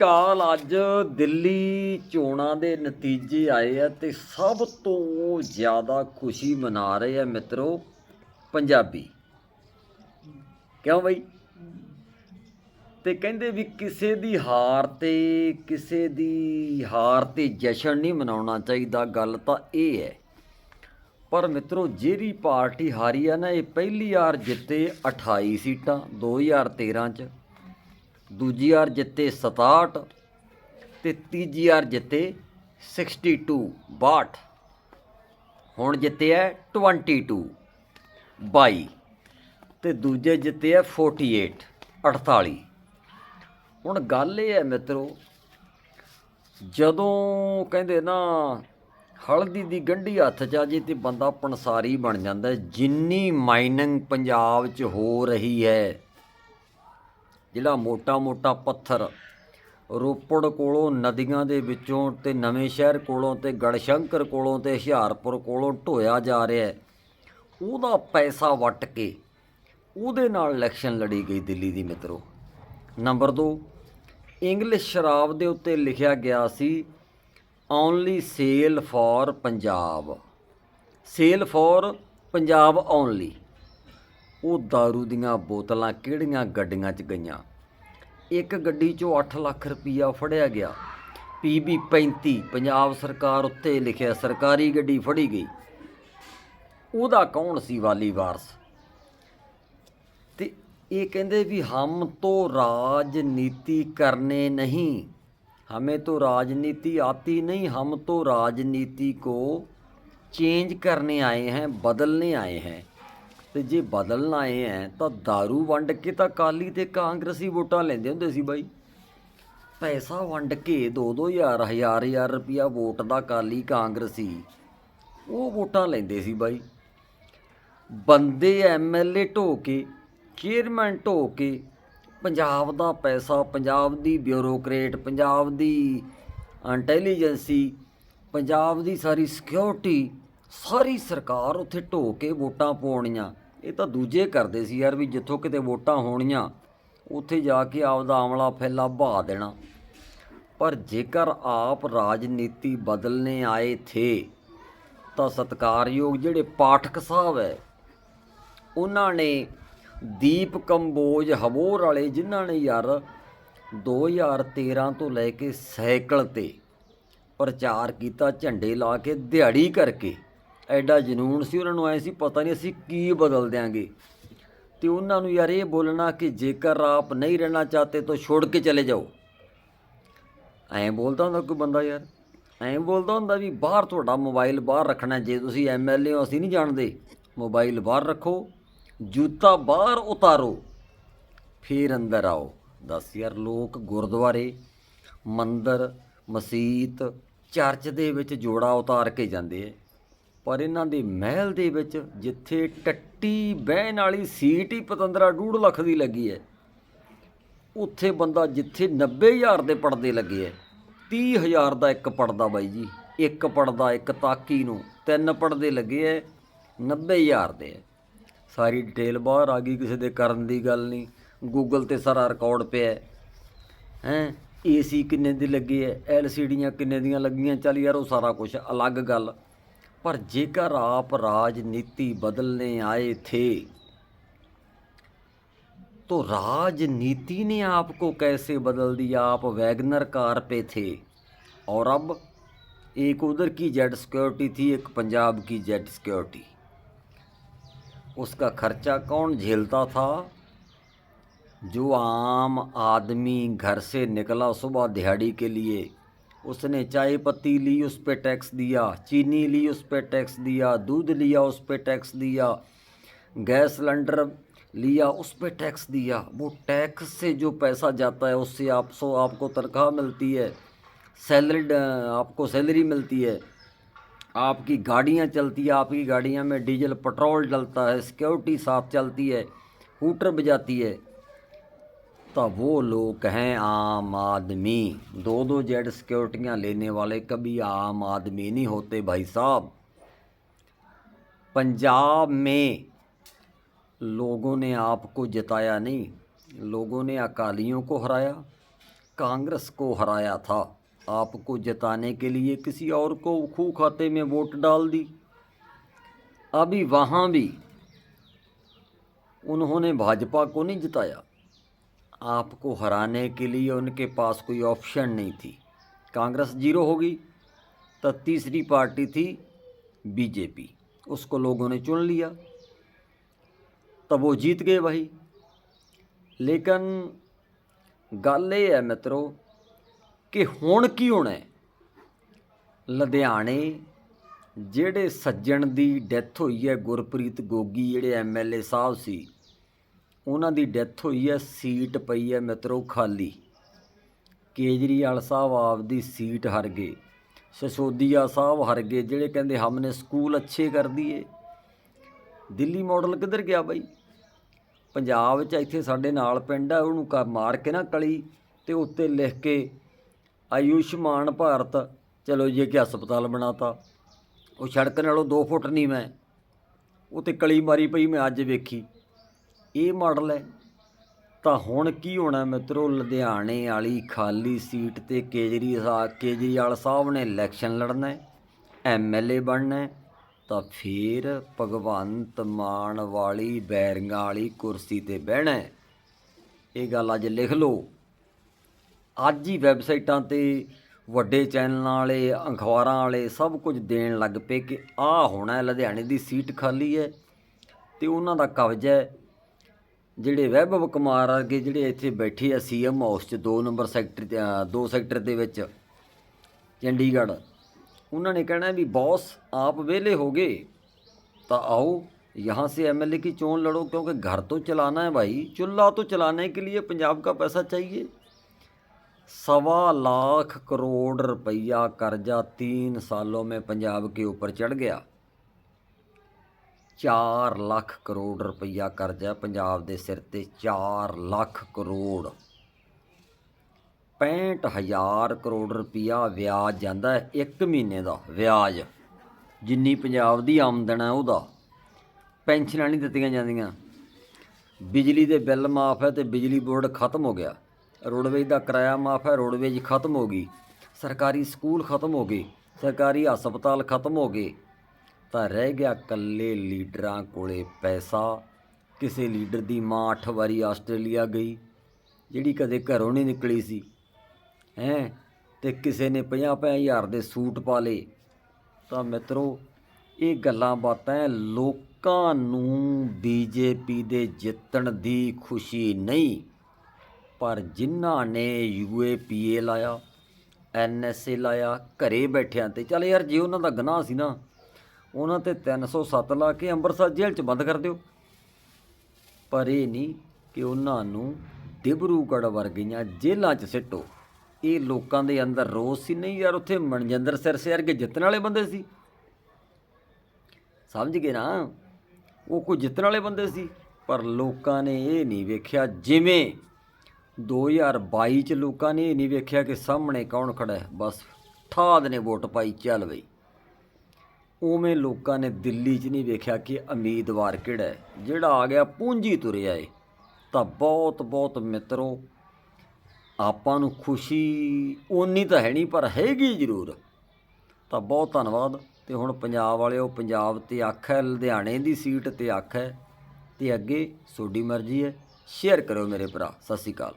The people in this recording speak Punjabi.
ਕਾਲ ਅੱਜ ਦਿੱਲੀ ਚੋਣਾਂ ਦੇ ਨਤੀਜੇ ਆਏ ਆ ਤੇ ਸਭ ਤੋਂ ਜ਼ਿਆਦਾ ਖੁਸ਼ੀ ਮਨਾ ਰਹੇ ਆ ਮਿੱਤਰੋ ਪੰਜਾਬੀ। ਕਿਉਂ ਬਈ? ਤੇ ਕਹਿੰਦੇ ਵੀ ਕਿਸੇ ਦੀ ਹਾਰ ਤੇ, ਕਿਸੇ ਦੀ ਹਾਰ ਤੇ ਜਸ਼ਨ ਨਹੀਂ ਮਨਾਉਣਾ ਚਾਹੀਦਾ, ਗੱਲ ਤਾਂ ਇਹ ਹੈ। ਪਰ ਮਿੱਤਰੋ, ਜਿਹੜੀ ਪਾਰਟੀ ਹਾਰੀ ਆ ਨਾ, ਇਹ ਪਹਿਲੀ ਵਾਰ ਜਿੱਤੇ 28 ਸੀਟਾਂ 2013 ਚ। ਦੂਜੀ ਵਾਰ ਜਿੱਤੇ 67 ਤੇ ਤੀਜੀ ਵਾਰ ਜਿੱਤੇ 62 62 ਹੁਣ ਜਿੱਤੇ ਹੈ 22 22 ਤੇ ਦੂਜੇ ਜਿੱਤੇ ਹੈ 48 48 ਹੁਣ ਗੱਲ ਇਹ ਹੈ ਮਿੱਤਰੋ, ਜਦੋਂ ਕਹਿੰਦੇ ਨਾ ਹਲਦੀ ਦੀ ਗੰਢੀ ਹੱਥ 'ਚ ਆ ਜੇ ਤੇ ਬੰਦਾ ਪਣਸਾਰੀ ਬਣ ਜਾਂਦਾ ਜਿੰਨੀ ਮਾਈਨਿੰਗ ਪੰਜਾਬ 'ਚ ਹੋ ਰਹੀ ਹੈ ਜਿਹੜਾ ਮੋਟਾ-ਮੋਟਾ ਪੱਥਰ। ਰੋਪੜ ਕੋਲੋਂ ਨਦੀਆਂ ਦੇ ਵਿੱਚੋਂ ਤੇ ਨਵੇਂ ਸ਼ਹਿਰ ਕੋਲੋਂ ਤੇ ਗੜਸ਼ੰਕਰ ਕੋਲੋਂ ਤੇ ਹੁਸ਼ਿਆਰਪੁਰ ਕੋਲੋਂ ਢੋਇਆ ਜਾ ਰਿਹਾ ਹੈ। ਉਹਦਾ ਪੈਸਾ ਵਟ ਕੇ ਉਹਦੇ ਨਾਲ ਇਲੈਕਸ਼ਨ ਲੜੀ ਗਈ ਦਿੱਲੀ ਦੀ ਮਿੱਤਰੋ। ਨੰਬਰ 2 ਇੰਗਲਿਸ਼ ਸ਼ਰਾਬ ਦੇ ਉੱਤੇ ਲਿਖਿਆ ਗਿਆ ਸੀ only sale for Punjab sale for Punjab only ਉਹ दारू ਦੀਆਂ ਬੋਤਲਾਂ ਕਿਹੜੀਆਂ ਗੱਡੀਆਂ 'ਚ ਗਈਆਂ ਇੱਕ ਗੱਡੀ 'ਚੋਂ 8 ਲੱਖ ਰੁਪਈਆ ਫੜਿਆ ਗਿਆ ਪੀਬੀ 35 ਪੰਜਾਬ ਸਰਕਾਰ ਉੱਤੇ ਲਿਖਿਆ ਸਰਕਾਰੀ ਗੱਡੀ ਫੜੀ ਗਈ ਉਹਦਾ ਕੌਣ ਸੀ ਵਾਲੀ ਵਾਰਸ ਤੇ ਇਹ ਕਹਿੰਦੇ ਵੀ ਹਮ ਤੋਂ ਰਾਜਨੀਤੀ ਕਰਨੇ नहीं हमें तो राजनीति आती नहीं हम तो राजनीति को चेंज करने आए हैं बदलने आए हैं ਤੇ ਜੇ ਬਦਲਣਾ ਆਏ ਹੈ ਤਾਂ दारू ਵੰਡ ਕੇ ਤਾਂ ਕਾਲੀ ਤੇ ਕਾਂਗਰਸੀ ਵੋਟਾਂ ਲੈਂਦੇ ਹੁੰਦੇ ਸੀ ਬਾਈ। ਪੈਸਾ ਵੰਡ ਕੇ 2-2000 ਹਜ਼ਾਰ ਹਜ਼ਾਰ ਰੁਪਿਆ ਵੋਟ ਦਾ ਕਾਲੀ ਕਾਂਗਰਸੀ, ਉਹ ਵੋਟਾਂ ਲੈਂਦੇ ਸੀ ਬਾਈ। ਬੰਦੇ ਐਮਐਲਏ ਢੋ ਕੇ, ਚੇਅਰਮੈਨ ਢੋ ਕੇ, ਪੰਜਾਬ ਦਾ ਪੈਸਾ, ਪੰਜਾਬ ਦੀ ਬਿਊਰੋਕਰੇਟ, ਪੰਜਾਬ ਦੀ ਇੰਟੈਲੀਜੈਂਸੀ, ਪੰਜਾਬ ਦੀ ਸਾਰੀ ਸਿਕਿਉਰਿਟੀ ਸਾਰੀ ਸਰਕਾਰ ਉੱਥੇ ਢੋ ਕੇ ਵੋਟਾਂ ਪਾਉਣੀਆਂ। ਇਹ ਤਾਂ ਦੂਜੇ ਕਰਦੇ ਸੀ ਯਾਰ ਵੀ ਜਿੱਥੋਂ ਕਿਤੇ ਵੋਟਾਂ ਹੋਣੀਆਂ, ਉੱਥੇ ਜਾ ਕੇ ਆਪਦਾ ਆਮਲਾ ਫੈਲਾ ਬਹਾ ਦੇਣਾ। ਪਰ ਜੇਕਰ ਆਪ ਰਾਜਨੀਤੀ ਬਦਲਨੇ ਆਏ ਥੇ, ਤਾਂ ਸਤਕਾਰਯੋਗ ਜਿਹੜੇ ਪਾਠਕ ਸਾਹਿਬ ਹੈ ਉਹਨਾਂ ਨੇ ਦੀਪ ਕੰਬੋਜ ਹਬੋਰ ਵਾਲੇ, ਜਿਨ੍ਹਾਂ ਨੇ ਯਾਰ 2013 ਤੋਂ ਲੈ ਕੇ ਸਾਈਕਲ ਤੇ ਪ੍ਰਚਾਰ ਕੀਤਾ, ਝੰਡੇ ਲਾ ਕੇ, ਦਿਹਾੜੀ ਕਰਕੇ ਐਡਾ ਜਨੂਨ ਸੀ, ਉਹਨਾਂ ਨੂੰ ਐ ਸੀ, ਪਤਾ ਨਹੀਂ ਅਸੀਂ ਕੀ ਬਦਲ ਦਿਆਂਗੇ। ਤੇ ਉਹਨਾਂ ਨੂੰ ਯਾਰ ਇਹ ਬੋਲਣਾ ਕਿ ਜੇਕਰ ਆਪ ਨਹੀਂ ਰਹਿਣਾ ਚਾਹਤੇ ਤਾਂ ਛੋੜ ਕੇ ਚਲੇ ਜਾਓ। ਐਂ ਬੋਲਦਾ ਹੁੰਦਾ ਕੋਈ ਬੰਦਾ ਯਾਰ। ਐਂ ਬੋਲਦਾ ਹੁੰਦਾ ਵੀ ਬਾਹਰ ਤੁਹਾਡਾ ਮੋਬਾਈਲ ਬਾਹਰ ਰੱਖਣਾ ਜੇ ਤੁਸੀਂ ਐਮਐਲਏ ਹੋ, ਅਸੀਂ ਨਹੀਂ ਜਾਣਦੇ। ਮੋਬਾਈਲ ਬਾਹਰ ਰੱਖੋ, ਜੂਤਾ ਬਾਹਰ ਉਤਾਰੋ, ਫੇਰ ਅੰਦਰ ਆਓ। ਦੱਸ ਯਾਰ ਲੋਕ ਗੁਰਦੁਆਰੇ, ਮੰਦਰ, ਮਸਜਿਦ, ਚਰਚ ਦੇ ਵਿੱਚ ਜੋੜਾ ਉਤਾਰ ਕੇ ਜਾਂਦੇ ਐ ਪਰ ਇਹਨਾਂ ਦੇ ਮਹਿਲ ਦੇ ਵਿੱਚ ਜਿੱਥੇ ਟੱਟੀ ਬਹਿਣ ਵਾਲੀ ਸੀਟ ਹੀ ਪਤੰਦਰਾ ਡੂਢ ਲੱਖ ਦੀ ਲੱਗੀ ਹੈ, ਉੱਥੇ ਬੰਦਾ ਜਿੱਥੇ 90000 ਦੇ ਪਰਦੇ ਲੱਗੇ ਐ 30000 ਦਾ ਇੱਕ ਪਰਦਾ ਬਾਈ ਜੀ, ਇੱਕ ਪਰਦਾ, ਇੱਕ ਤਾਕੀ ਨੂੰ, ਤਿੰਨ ਪਰਦੇ ਲੱਗੇ ਐ 90000 ਦੇ ਐ ਸਾਰੀ ਡਿਟੇਲ ਬਾਹਰ ਆ ਗਈ, ਕਿਸੇ ਦੇ ਕਰਨ ਦੀ ਗੱਲ ਨਹੀਂ ਗੂਗਲ ਤੇ ਸਾਰਾ ਰਿਕਾਰਡ ਪਿਆ ਹੈ। ਹੈਂ, ਏਸੀ ਕਿੰਨੇ ਦੇ ਲੱਗੇ ਹੈ, ਐਲਸੀਡੀਆਂ ਕਿੰਨੇ ਦੀਆਂ ਲੱਗੀਆਂ, ਚੱਲ ਯਾਰ ਉਹ ਸਾਰਾ ਕੁਝ ਅਲੱਗ ਗੱਲ। पर जेकर आप राजनीति बदलने आए थे तो राजनीति ने आपको कैसे बदल दिया आप वैगनर कार पे थे और अब एक उधर की जेड सिक्योरिटी थी एक पंजाब की जेड सिक्योरिटी उसका खर्चा कौन झेलता था जो आम आदमी घर से निकला सुबह दिहाड़ी के लिए उसने चाय पत्ती ली, उस पर टैक्स दिया। चीनी ली, उस पर टैक्स दिया। दूध लिया, उस पर टैक्स दिया। गैस सिलेंडर लिया, उस पर टैक्स दिया। वो टैक्स से जो पैसा जाता है, उससे आप सो, आपको तनख्वाह मिलती है। सैलरी, आपको सैलरी मिलती है। आपकी गाड़ियाँ चलती है, आपकी गाड़ियाँ में डीजल, पेट्रोल डलता है, सिक्योरिटी साफ़ चलती है, हूटर बजाती है। तो वो लोग हैं आम आदमी दो दो जेड सिक्योरिटियाँ लेने वाले कभी आम आदमी नहीं होते भाई साहब पंजाब में लोगों ने आपको जिताया नहीं लोगों ने अकालियों को हराया कांग्रेस को हराया था आपको जिताने के लिए किसी और को खू खाते में वोट डाल दी अभी वहाँ भी उन्होंने भाजपा को नहीं जिताया आपको हराने के लिए उनके पास कोई ऑप्शन नहीं थी कांग्रेस जीरो होगी तो तीसरी पार्टी थी बीजेपी उसको लोगों ने चुन लिया तब वो जीत गए भाई ਲੇਕਿਨ ਗੱਲ ਇਹ ਹੈ ਮਿੱਤਰੋ ਕਿ ਹੁਣ ਕੀ ਹੋਣਾ ਹੈ ਲੁਧਿਆਣੇ ਜਿਹੜੇ ਸੱਜਣ ਦੀ ਡੈਥ ਹੋਈ ਹੈ ਗੁਰਪ੍ਰੀਤ ਗੋਗੀ ਜਿਹੜੇ ਐਮਐਲਏ ਸਾਹਿਬ ਸੀ ਉਹਨਾਂ ਦੀ ਡੈਥ ਹੋਈ ਹੈ, ਸੀਟ ਪਈ ਹੈ ਮਿੱਤਰੋ ਖਾਲੀ। ਕੇਜਰੀਵਾਲ ਸਾਹਿਬ ਆਪਦੀ ਸੀਟ ਹਰ ਗਏ। ਸਸੋਦੀਆ ਸਾਹਿਬ ਹਰ ਗਏ, ਜਿਹੜੇ ਕਹਿੰਦੇ ਹਮਨੇ ਸਕੂਲ ਅੱਛੇ ਕਰ ਦਿਏ ਦਿੱਲੀ ਮਾਡਲ ਕਿੱਧਰ ਗਿਆ ਬਾਈ? ਪੰਜਾਬ 'ਚ ਇੱਥੇ ਸਾਡੇ ਨਾਲ ਪਿੰਡ ਆ, ਉਹਨੂੰ ਕ ਮਾਰ ਕੇ ਨਾ ਕਲੀ ਤੇ ਉੱਤੇ ਲਿਖ ਕੇ ਆਯੁਸ਼ਮਾਨ ਭਾਰਤ, ਚਲੋ ਜੇ ਕਿ ਹਸਪਤਾਲ ਬਣਾਤਾ। ਉਹ ਸੜਕ ਨਾਲੋਂ 2 ਫੁੱਟ ਨਹੀਂ ਮੈਂ ਉਹ ਤੇ ਕਲੀ ਮਾਰੀ ਪਈ ਮੈਂ ਅੱਜ ਵੇਖੀ। ਇਹ ਮਾਡਲ ਹੈ। ਤਾਂ ਹੁਣ ਕੀ ਹੋਣਾ ਮਿੱਤਰੋ, ਲੁਧਿਆਣੇ ਵਾਲੀ ਖਾਲੀ ਸੀਟ ਤੇ ਕੇਜਰੀ ਸਾਹਿਬ ਕੇਜਰੀਵਾਲ ਸਾਹਿਬ ਨੇ ਇਲੈਕਸ਼ਨ ਲੜਨਾ ਹੈ ਐਮਐਲਏ ਬਣਨਾ ਤਾਂ ਫਿਰ ਭਗਵੰਤ ਮਾਨ ਵਾਲੀ ਬੈਰਿੰਗਾਂ ਵਾਲੀ ਕੁਰਸੀ ਤੇ ਬਹਿਣਾ ਹੈ। ਇਹ ਗੱਲ ਅੱਜ ਲਿਖ ਲਓ। ਅੱਜ ਹੀ ਵੈਬਸਾਈਟਾਂ ਤੇ ਵੱਡੇ ਚੈਨਲਾਂ ਵਾਲੇ, ਅਖਬਾਰਾਂ ਵਾਲੇ ਸਭ ਕੁਝ ਦੇਣ ਲੱਗ ਪਏ ਕਿ ਆਹ ਹੋਣਾ ਲੁਧਿਆਣੇ ਦੀ ਸੀਟ ਖਾਲੀ ਹੈ ਤੇ ਉਹਨਾਂ ਦਾ ਕਬਜ਼ਾ ਹੈ। ਜਿਹੜੇ ਵੈਭਵ ਕੁਮਾਰ ਵਰਗੇ ਜਿਹੜੇ ਇੱਥੇ ਬੈਠੇ ਆ ਸੀਐਮ ਹਾਊਸ 'ਚ 2 ਨੰਬਰ ਸੈਕਟਰ ਤੇ 2 ਸੈਕਟਰ ਦੇ ਵਿੱਚ ਚੰਡੀਗੜ੍ਹ उन्होंने ने कहना है भी बॉस आप वेले हो गए तो आओ यहाँ से एमएलए की चोन लड़ो क्योंकि घर तो चलाना है भाई चूल्हा तो चलाने के लिए पंजाब का पैसा चाहिए सवा लाख करोड़ रुपया कर्जा तीन सालों में पंजाब के ऊपर चढ़ गया ਚਾਰ ਲੱਖ ਕਰੋੜ ਰੁਪਈਆ ਕਰਜ਼ਾ ਪੰਜਾਬ ਦੇ ਸਿਰ ਤੇ 4 ਲੱਖ ਕਰੋੜ। 65000 ਕਰੋੜ ਰੁਪਈਆ ਵਿਆਜ ਜਾਂਦਾ ਹੈ ਇੱਕ ਮਹੀਨੇ ਦਾ ਵਿਆਜ। ਜਿੰਨੀ ਪੰਜਾਬ ਦੀ ਆਮਦਨ ਹੈ ਉਹਦਾ। ਪੈਨਸ਼ਨਾਂ ਨਹੀਂ ਦਿੱਤੀਆਂ ਜਾਂਦੀਆਂ। ਬਿਜਲੀ ਦੇ ਬਿੱਲ ਮਾਫ ਹੈ ਤੇ ਬਿਜਲੀ ਬੋਰਡ ਖਤਮ ਹੋ ਗਿਆ। ਰੋਡਵੇਜ ਦਾ ਕਿਰਾਇਆ ਮਾਫ ਹੈ, ਰੋਡਵੇਜ ਖਤਮ ਹੋ ਗਈ। ਸਰਕਾਰੀ ਸਕੂਲ ਖਤਮ ਹੋ ਗਏ। ਸਰਕਾਰੀ ਹਸਪਤਾਲ ਖਤਮ ਹੋ ਗਏ। ਤਾਂ ਰਹਿ ਗਿਆ ਕੱਲੇ ਲੀਡਰਾਂ ਕੋਲੇ ਪੈਸਾ। ਕਿਸੇ ਲੀਡਰ ਦੀ ਮਾਂ ਅੱਠ ਵਾਰੀ ਆਸਟ੍ਰੇਲੀਆ ਗਈ, ਜਿਹੜੀ ਕਦੇ ਘਰੋਂ ਨਹੀਂ ਨਿਕਲੀ ਸੀ। ਹੈਂ, ਤੇ ਕਿਸੇ ਨੇ 50 ਹਜ਼ਾਰ ਦੇ ਸੂਟ ਪਾ ਲਏ। ਤਾਂ ਮਿੱਤਰੋ, ਇਹ ਗੱਲਾਂ ਬਾਤਾਂ ਲੋਕਾਂ ਨੂੰ ਬੀਜੇਪੀ ਦੇ ਜਿੱਤਣ ਦੀ ਖੁਸ਼ੀ ਨਹੀਂ, ਪਰ ਜਿਨ੍ਹਾਂ ਨੇ ਯੂਏਪੀਏ ਲਾਇਆ ਐਨਐਸਏ ਲਾਇਆ, ਘਰੇ ਬੈਠਿਆਂ ਤੇ। ਚੱਲ ਯਾਰ, ਜੇ ਉਹਨਾਂ ਦਾ ਗਨਾਹ ਸੀ ਨਾ ਉਹਨਾਂ ਤੇ 307 ਲਾ ਕੇ ਅੰਮ੍ਰਿਤਸਰ ਜੇਲ੍ਹ 'ਚ ਬੰਦ ਕਰ ਦਿਓ। ਪਰ ਇਹ ਨਹੀਂ ਕਿ ਉਹਨਾਂ ਨੂੰ ਦਿਬਰੂਗੜ੍ਹ ਵਰਗੀਆਂ ਜੇਲ੍ਹਾਂ 'ਚ ਸਿੱਟੋ। ਇਹ ਲੋਕਾਂ ਦੇ ਅੰਦਰ ਰੋਸ ਸੀ। ਨਹੀਂ ਯਾਰ, ਉੱਥੇ ਮਨਜਿੰਦਰ ਸਿਰਸੇ ਵਰਗੇ ਜਿੱਤਣ ਵਾਲੇ ਬੰਦੇ ਸੀ। ਸਮਝ ਗਏ ਨਾ? ਉਹ ਕੋਈ ਜਿੱਤਣ ਵਾਲੇ ਬੰਦੇ ਸੀ। ਪਰ ਲੋਕਾਂ ਨੇ ਇਹ ਨਹੀਂ ਵੇਖਿਆ ਜਿਵੇਂ 2022 ਚ ਲੋਕਾਂ ਨੇ ਇਹ ਨਹੀਂ ਵੇਖਿਆ ਕਿ ਸਾਹਮਣੇ ਕੌਣ ਖੜਾ ਹੈ। ਬਸ ਠਾਦ ਨੇ ਵੋਟ ਪਾਈ, ਚੱਲ ਬਈ। ਉਵੇਂ ਲੋਕਾਂ ਨੇ ਦਿੱਲੀ 'ਚ ਨਹੀਂ ਵੇਖਿਆ ਕਿ ਉਮੀਦਵਾਰ ਕਿਹੜਾ ਹੈ। ਜਿਹੜਾ ਆ ਗਿਆ ਪੂੰਜੀ ਤੁਰਿਆ ਏ। ਤਾਂ ਬਹੁਤ ਬਹੁਤ ਮਿੱਤਰੋ, ਆਪਾਂ ਨੂੰ ਖੁਸ਼ੀ ਓਨੀ ਤਾਂ ਹੈ ਨਹੀਂ, ਪਰ ਹੈਗੀ ਜ਼ਰੂਰ। ਤਾਂ ਬਹੁਤ ਧੰਨਵਾਦ। ਤੇ ਹੁਣ ਪੰਜਾਬ ਵਾਲਿਓ, ਪੰਜਾਬ ਤੇ ਅੱਖ ਹੈ, ਲੁਧਿਆਣੇ ਦੀ ਸੀਟ ਤੇ ਅੱਖ ਹੈ। ਤੇ ਅੱਗੇ ਤੁਹਾਡੀ ਮਰਜ਼ੀ ਹੈ। ਸ਼ੇਅਰ ਕਰੋ ਮੇਰੇ ਭਰਾ। ਸਤਿ ਸ਼੍ਰੀ ਅਕਾਲ।